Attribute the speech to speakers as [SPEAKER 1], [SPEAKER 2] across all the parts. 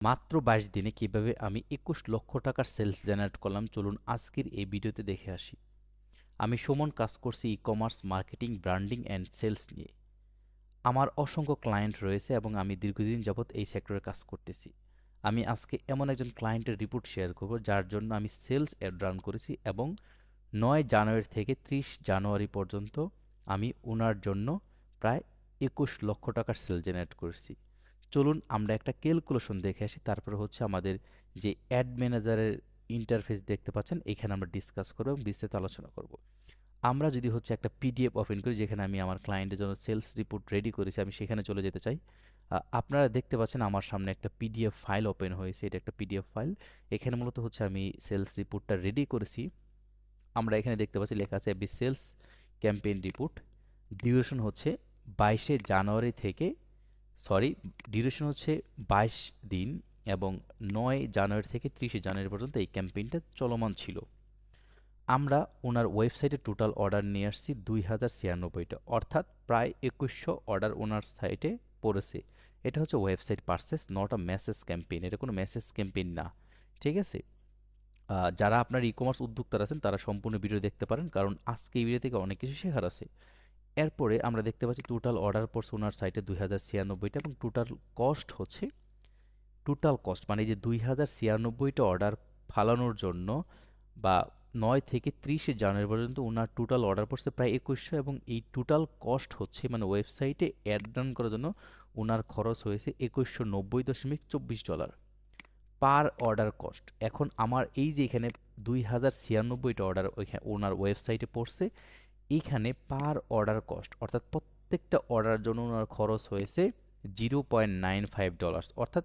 [SPEAKER 1] মাত্র বাইশ দিনে কীভাবে আমি একুশ লক্ষ টাকার সেলস জেনারেট করলাম, চলুন আজকের এই ভিডিওতে দেখে আসি। আমি সুমন কাজ করছি e commerce marketing branding and sales নিয়ে। আমার অসংখ্য ক্লায়েন্ট রয়েছে এবং আমি দীর্ঘদিন যাবৎ এই সেক্টরে কাজ করতেছি। আমি আজকে এমন একজন ক্লায়েন্টের রিপোর্ট শেয়ার করব, যার জন্য আমি সেলস অ্যাড রান করেছি এবং নয় জানুয়ারি থেকে ত্রিশ জানুয়ারি পর্যন্ত আমি ওনার জন্য প্রায় একুশ লক্ষ টাকার সেল জেনারেট করেছি। চলুন আমরা একটা ক্যালকুলেশন দেখে আসি। তারপরে হচ্ছে আমাদের যে অ্যাড ম্যানেজারের ইন্টারফেস দেখতে পাচ্ছেন, এখানে আমরা ডিসকাস করব এবং বিস্তারিত আলোচনা করব। আমরা যদি হচ্ছে একটা পিডিএফ ওপেন করি, যেখানে আমি আমার ক্লায়েন্টের জন্য সেলস রিপোর্ট রেডি করেছি, আমি সেখানে চলে যেতে চাই। আপনারা দেখতে পাচ্ছেন আমার সামনে একটা পিডিএফ ফাইল ওপেন হয়েছে, এটা একটা পিডিএফ ফাইল এখানে মূলত হচ্ছে আমি সেলস রিপোর্টটা রেডি করেছি। আমরা এখানে দেখতে পাচ্ছি, লেখা আছে B sales campaign report duration হচ্ছে বাইশে জানুয়ারি থেকে সরি ডিউরেশন হচ্ছে বাইশ দিন এবং নয় জানুয়ারি থেকে ত্রিশে জানুয়ারি পর্যন্ত এই ক্যাম্পেইনটা চলমান ছিল। আমরা ওনার ওয়েবসাইটে টোটাল অর্ডার নিয়ে আসছি দুই হাজার ছিয়ানব্বইটা। অর্থাৎ প্রায় একুশশো অর্ডার ওনার সাইটে পড়েছে। এটা হচ্ছে website purchase not a message campaign এটা কোনো মেসেজ ক্যাম্পেইন না। ঠিক আছে? যারা আপনার ই কমার্স উদ্যোক্তারা আছেন, তারা সম্পূর্ণ ভিডিও দেখতে পারেন, কারণ আজকে এই ভিডিও থেকে অনেক কিছু শেখার আছে। এরপরে আমরা দেখতে পাচ্ছি টোটাল অর্ডার পড়ছে ওনার সাইটে দুই হাজার ছিয়ানব্বইটা এবং টোটাল কস্ট হচ্ছে টোটাল কস্ট মানে যে দুই হাজার ছিয়ানব্বইটা অর্ডার ফালানোর জন্য বা নয় থেকে ত্রিশে জানুয়ারি পর্যন্ত ওনার টোটাল অর্ডার পড়ছে প্রায় একুশশো এবং এই টোটাল কস্ট হচ্ছে মানে ওয়েবসাইটে অ্যাড রান করার জন্য ওনার খরচ হয়েছে একুশশো নব্বই দশমিক চব্বিশ ডলার পার অর্ডার কস্ট এখন আমার এই যে এখানে দুই হাজার ছিয়ানব্বইটা অর্ডার ওইখানে ওনার ওয়েবসাইটে পড়ছে এইখানে পার অর্ডার কস্ট অর্থাৎ প্রত্যেকটা অর্ডারের জন্য ওনার খরচ হয়েছে zero point nine five dollars অর্থাৎ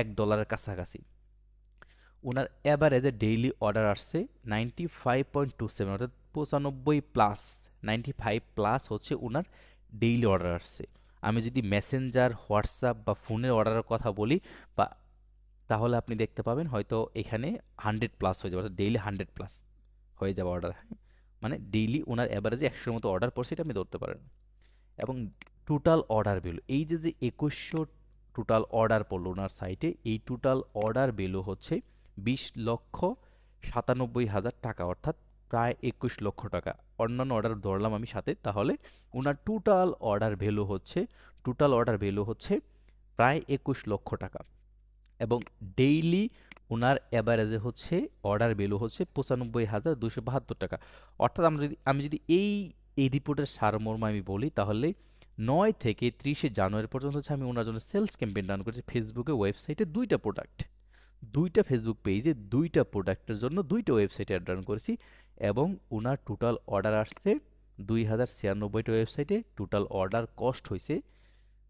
[SPEAKER 1] এক ডলারের কাছাকাছি। ওনার অ্যাভারেজে ডেইলি অর্ডার আসছে ninety five point two seven অর্থাৎ পঁচানব্বই প্লাস নাইনটি ফাইভ প্লাস হচ্ছে ওনার ডেইলি অর্ডার আসছে। আমি যদি মেসেঞ্জার হোয়াটসঅ্যাপ বা ফোনের অর্ডারের কথা বলি, বা তাহলে আপনি দেখতে পাবেন হয়তো এখানে হান্ড্রেড প্লাস হয়ে যাবে, অর্থাৎ ডেইলি হান্ড্রেড প্লাস হয়ে যাবে অর্ডার মানে ডেইলি ওনার অ্যাভারেজে একশোর মতো অর্ডার পড়ছে, এটা আপনি ধরতে পারেন। এবং টোটাল অর্ডার ভ্যালু এই যে যে একুশশো টোটাল অর্ডার পড়ল ওনার সাইটে এই টোটাল অর্ডার ভ্যালু হচ্ছে বিশ লক্ষ সাতানব্বই হাজার টাকা, অর্থাৎ প্রায় একুশ লক্ষ টাকা। অন্যান্য অর্ডার ধরলাম আমি সাথে, তাহলে ওনার টোটাল অর্ডার ভ্যালু হচ্ছে টোটাল অর্ডার ভ্যালু হচ্ছে প্রায় একুশ লক্ষ টাকা। এবং ডেইলি ওনার অ্যাভারেজে হচ্ছে অর্ডার ভ্যালু হচ্ছে পঁচানব্বই হাজার দুশো বাহাত্তর টাকা। অর্থাৎ আমরা যদি, আমি যদি এই এই রিপোর্টের সারমর্ম আমি বলি, তাহলে নয় থেকে ত্রিশে জানুয়ারি পর্যন্ত হচ্ছে আমি ওনার জন্য সেলস ক্যাম্পেইন রান করেছি ফেসবুকে ওয়েবসাইটে দুইটা প্রোডাক্ট দুইটা ফেসবুক পেজে দুইটা প্রোডাক্টের জন্য দুইটা ওয়েবসাইটে অ্যাড রান করেছি এবং ওনার টোটাল অর্ডার আসছে দুই হাজার ছিয়ানব্বইটা ওয়েবসাইটে টোটাল অর্ডার কস্ট হয়েছে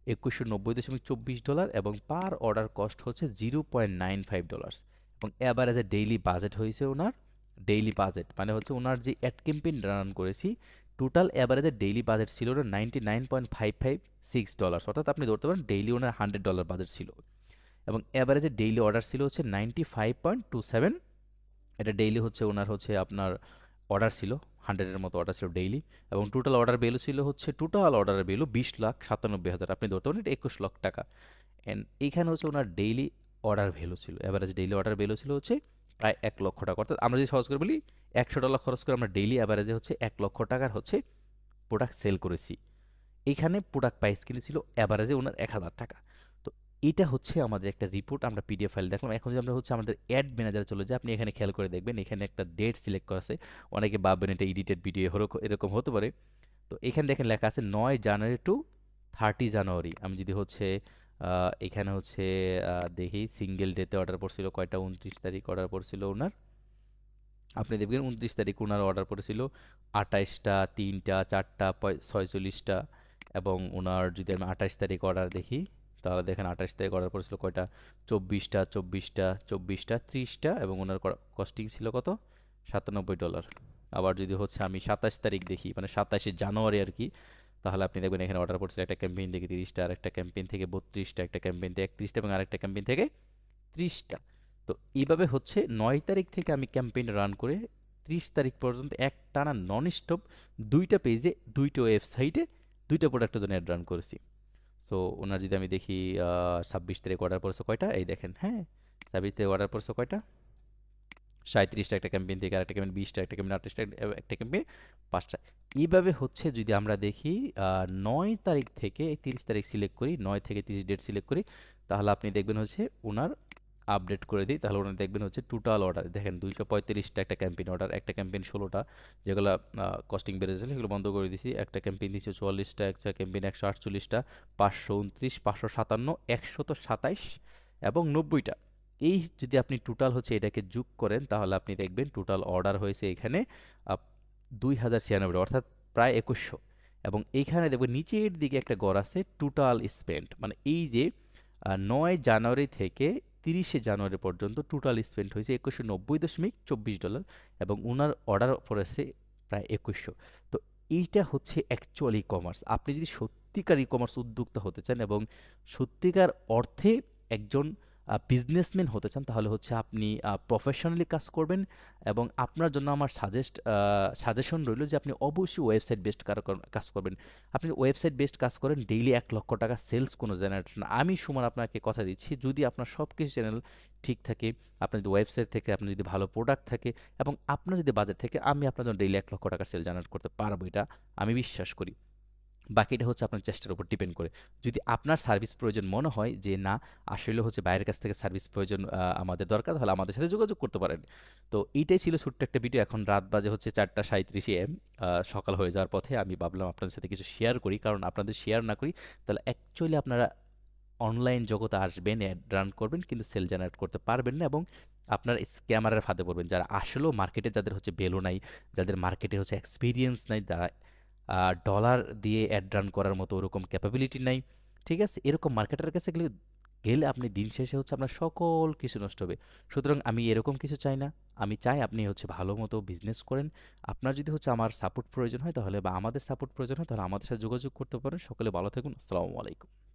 [SPEAKER 1] একুশশো নব্বই দশমিক চব্বিশ ডলার এবং পার অর্ডার কস্ট হচ্ছে zero point nine five dollars. এবং অ্যাভারেজে ডেইলি বাজেট হয়েছে ওনার ডেইলি বাজেট মানে হচ্ছে ওনার যে অ্যাড ক্যাম্পেইন রান করেছি টোটাল অ্যাভারেজে ডেইলি বাজেট ছিল ওনার ninety nine point five five six dollars অর্থাৎ আপনি ধরতে পারেন ডেইলি ওনার হান্ড্রেড ডলার বাজেট ছিল। এবং অ্যাভারেজে ডেইলি অর্ডার ছিল হচ্ছে ninety five point two seven এটা ডেইলি হচ্ছে ওনার হচ্ছে আপনার অর্ডার ছিল হান্ড্রেডের মতো অর্ডার ছিল ডেইলি এবং টোটাল অর্ডার ভ্যালু ছিল হচ্ছে টোটাল অর্ডারের ভ্যালু বিশ লাখ সাতানব্বই হাজার। আপনি ধরতে পারেন, এটা একুশ লাখ টাকা। অ্যান্ড এইখানে হচ্ছে ওনার ডেইলি অর্ডার ভ্যালু ছিল। অ্যাভারেজ ডেইলি অর্ডার ভ্যালু ছিল হচ্ছে প্রায় এক লক্ষ টাকা। অর্থাৎ আমরা যদি সহজ করে বলি, একশো ডলার খরচ করে আমরা ডেইলি অ্যাভারেজে হচ্ছে এক লক্ষ টাকার হচ্ছে প্রোডাক্ট সেল করেছি। এখানে প্রোডাক্ট প্রাইস কিনেছিল অ্যাভারেজে ওনার এক হাজার টাকা। এটা হচ্ছে আমাদের একটা রিপোর্ট আমরা পিডিএফ ফাইল দেখলাম। এখন যদি আমরা হচ্ছে আমাদের অ্যাড ম্যানেজারে চলে যাই, আপনি এখানে খেয়াল করে দেখবেন, এখানে একটা ডেট সিলেক্ট করা আছে। অনেকে ভাববেন এটা এডিটেড ভিডিও এরকম হতে পারে। তো এখানে দেখেন লেখা আছে নয় জানুয়ারি টু থার্টি জানুয়ারি। আমি যদি হচ্ছে এখানে হচ্ছে দেখি সিঙ্গেল ডেতে অর্ডার পড়ছিল কয়টা? উনত্রিশ তারিখ অর্ডার পড়ছিল ওনার। আপনি দেখবেন উনত্রিশ তারিখ ওনার অর্ডার পড়েছিল আঠাইশটা, তিনটা, চারটা ছয়চল্লিশটা। এবং ওনার যদি আমি আঠাইশ তারিখ অর্ডার দেখি তাহলে দেখেন আঠাশ তারিখ অর্ডার করেছিল কয়টা? চব্বিশটা চব্বিশটা চব্বিশটা, ত্রিশটা এবং ওনার কস্টিং ছিল কত? সাতানব্বই ডলার আবার যদি হচ্ছে আমি সাতাশ তারিখ দেখি মানে সাতাশে জানুয়ারি আর কি, তাহলে আপনি দেখবেন এখানে অর্ডার পড়ছিল একটা ক্যাম্পেইন থেকে তিরিশটা, আর একটা ক্যাম্পেইন থেকে বত্রিশটা, একটা ক্যাম্পেইন থেকে একত্রিশটা এবং আরেকটা ক্যাম্পেইন থেকে ত্রিশটা। তো এইভাবে হচ্ছে নয় তারিখ থেকে আমি ক্যাম্পেইন রান করে ত্রিশ তারিখ পর্যন্ত এক টানা নন স্টপ দুইটা পেজে দুইটা ওয়েবসাইটে দুইটা প্রোডাক্টের জন্য অ্যাড রান করেছি। সো ওনার যদি আমি দেখি ছাব্বিশ তারিখ অর্ডার পড়েছে কয়টা? এই দেখেন হ্যাঁ ছাব্বিশ তারিখ অর্ডার পড়েছে কয়টা? সাঁত্রিশটা একটা ক্যাম্পেন থেকে আরেকটা ক্যাম্পেন বিশটা একটা ক্যাম্পেইন আটত্রিশটা একটা ক্যাম্পেন পাঁচটা। এইভাবে হচ্ছে যদি আমরা দেখি নয় তারিখ থেকে তিরিশ তারিখ সিলেক্ট করি, নয় থেকে তিরিশ ডেট সিলেক্ট করি, তাহলে আপনি দেখবেন হচ্ছে ওনার আপডেট করে দিই, তাহলে ওনার দেখবেন হচ্ছে টোটাল অর্ডার দেখেন দুইশো পঁয়ত্রিশটা একটা ক্যাম্পেইন অর্ডার একটা ক্যাম্পেইন ষোলোটা, যেগুলো কস্টিং বেড়েছিল সেগুলো বন্ধ করে দিয়েছি একটা ক্যাম্পেইন দিচ্ছে চুয়াল্লিশটা, একটা ক্যাম্পেইন একশো আটচল্লিশটা, পাঁচশো উনত্রিশ, পাঁচশো সাতান্ন, একশত সাতাইশ এবং নব্বইটা। এই যদি আপনি টোটাল হচ্ছে এটাকে যোগ করেন, তাহলে আপনি দেখবেন টোটাল অর্ডার হয়েছে এখানে দুই হাজার ছিয়ানব্বই অর্থাৎ প্রায় একুশশো। এবং এইখানে দেখবেন নিচের দিকে একটা গড় আছে টোটাল স্পেন্ড মানে এই যে নয় জানুয়ারি থেকে তিরিশে জানুয়ারি পর্যন্ত টোটাল স্পেন্ড হয়েছে একুশশো নব্বই দশমিক চব্বিশ ডলার এবং ওনার অর্ডার পড়েছে প্রায় একুশশো। তো এইটা হচ্ছে অ্যাকচুয়াল ই কমার্স আপনি যদি সত্যিকার ই কমার্স উদ্যোক্তা হতে চান এবং সত্যিকার অর্থে একজন বিজনেসম্যান হতে চান, তাহলে হচ্ছে আপনি প্রফেশনালি কাজ করবেন এবং আপনার জন্য আমার সাজেস্ট সাজেশন রইল যে আপনি অবশ্যই ওয়েবসাইট বেসড কাজ করবেন। আপনি ওয়েবসাইট বেসড কাজ করেন ডেইলি এক লক্ষ টাকা সেলস কোনো জেনারেট না। আমি সুমন আপনাকে কথা দিচ্ছি, যদি আপনার সব কিছু চ্যানেল ঠিক থাকে, আপনার যদি ওয়েবসাইট থেকে, আপনার যদি ভালো প্রোডাক্ট থাকে এবং আপনার যদি বাজার থেকে, আমি আপনার জন্য ডেইলি এক লক্ষ টাকা সেল জেনারেট করতে পারব, এটা আমি বিশ্বাস করি। বাকিটা হচ্ছে আপনার চেষ্টার উপর ডিপেন্ড করে। যদি আপনার সার্ভিস প্রয়োজন মনে হয় যে না, আসলে হচ্ছে বাইরের কাছ থেকে সার্ভিস প্রয়োজন আমাদের দরকার, তাহলে আমাদের সাথে যোগাযোগ করতে পারেন। তো এইটাই ছিল ছোট্ট একটা ভিডিও এখন রাত বাজে হচ্ছে চারটা সাঁত্রিশে এম সকাল হয়ে যাওয়ার পথে আমি ভাবলাম আপনাদের সাথে কিছু শেয়ার করি। কারণ আপনাদের শেয়ার না করি, তাহলে অ্যাকচুয়ালি আপনারা অনলাইন জগতে আসবেন অ্যাড রান করবেন, কিন্তু সেল জেনারেট করতে পারবেন না এবং আপনার স্ক্যামারের ফাঁদে পড়বেন। যারা আসলেও মার্কেটে যাদের হচ্ছে বেলো নাই, যাদের মার্কেটে হচ্ছে এক্সপিরিয়েন্স নাই যারা ডলার দিয়ে অ্যাড রান করার মতো ওরকম ক্যাপাবিলিটি নাই। ঠিক আছে? এরকম মার্কেটারের কাছে গেলে গেলে আপনি দিন শেষে হচ্ছে আপনার সকল কিছু নষ্ট হবে। সুতরাং আমি এরকম কিছু চাই না। আমি চাই আপনি হচ্ছে ভালো মতো বিজনেস করেন। আপনার যদি হচ্ছে আমার সাপোর্ট প্রয়োজন হয়, তাহলে বা আমাদের সাপোর্ট প্রয়োজন হয়, তাহলে আমাদের সাথে যোগাযোগ করতে পারেন। সকলে ভালো থাকুন। আসসালামু আলাইকুম।